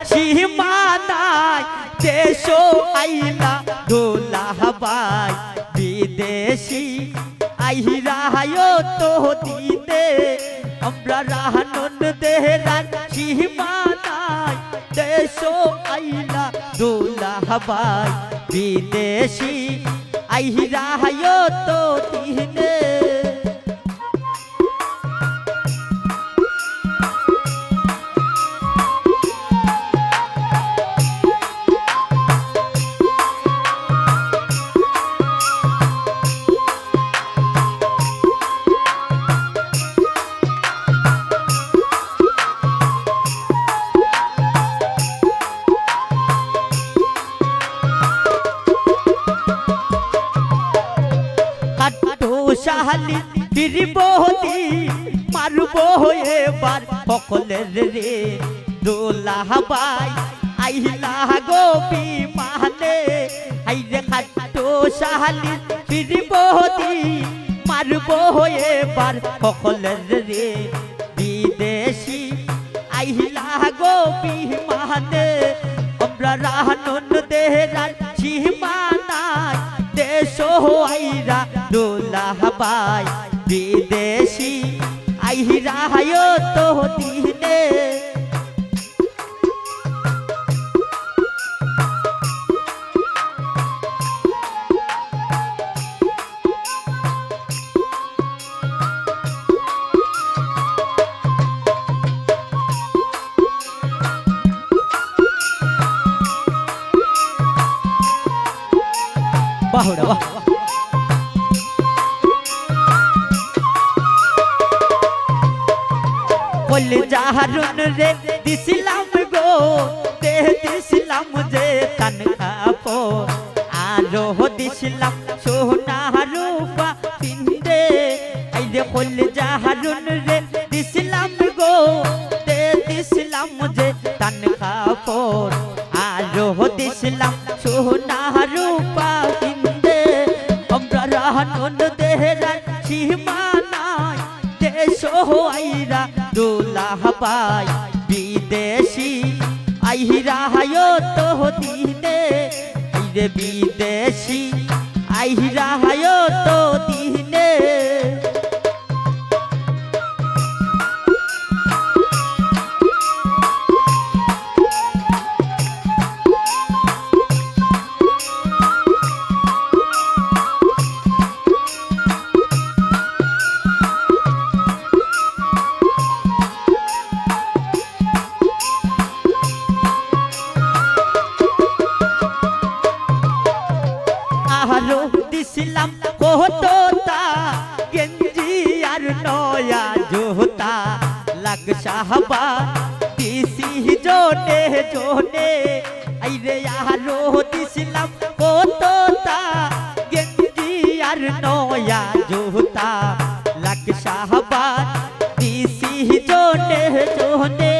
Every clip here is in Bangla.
সীমানায় দেশ আইলা দোলাহাবাই বিদেশি আইরায় তো দিনে আমরা রাহানন দেহরার সীমানায় দেশ আইলা দোলাহাবাই বিদেশি আইরায় তো দিনে কাটো সাহালি ফিরিব হতি মারব এবার সকলের রে। আইলা গো বিমানে আইরে কাটো সাহালি এবার সকলের রে। বিদেশি, আইলা গো বিমানে আমরা রাহানন দেহরার দেশ আইরা দোলাহাবাই বিদেশি আইরা হায় তো দিনে। বাহুড়া বাহ। বলে যাহারুন রে দিছিলাম গো দে দিছিলাম যে তান খাপো। আরও দিছিলাম সোনা রূপা পিন্দে এই যে বলে যাহারুন রে দিছিলাম গো দে দিছিলাম যে তান খাপো। আরও দিছিলাম সোনা রূপা পিন্দে আমরা রাহানন দেহরা সীমানায় দেশ আইরা পাই বিদেশি আইরা হায়ো তো দিতে আইরে বিদেশি আইরা হায়ো তো দিনে। আরও দিছিলাম কোহতা গেঞ্জি আর নয়া জোতা। লাগ সাহাবা দিছি জোনে জোনে, আইরে আরও দিছিলাম কোহতা গেঞ্জি আর নয়া জোতা। লাগ সাহাবা দিছি জোনে জোনে,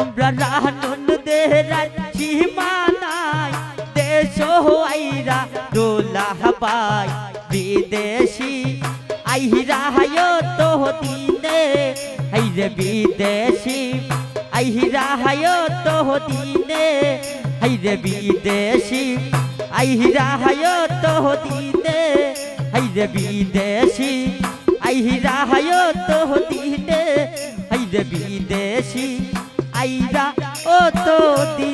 আমরা রাহনুন দেহরার সীমানায়। দেশ আইরা দোলাহাবাই বিদেশি। আইরা হায় তো দিনে। হাইরে বিদেশি। আইরা হায় তো দিনে। হাইরে বিদেশি। আইরা হায় তো দিনে। হাইরে বিদেশি। আইরা হায় তো দিনে। হাইরে বিদেশি। আইরা ও তো দিন।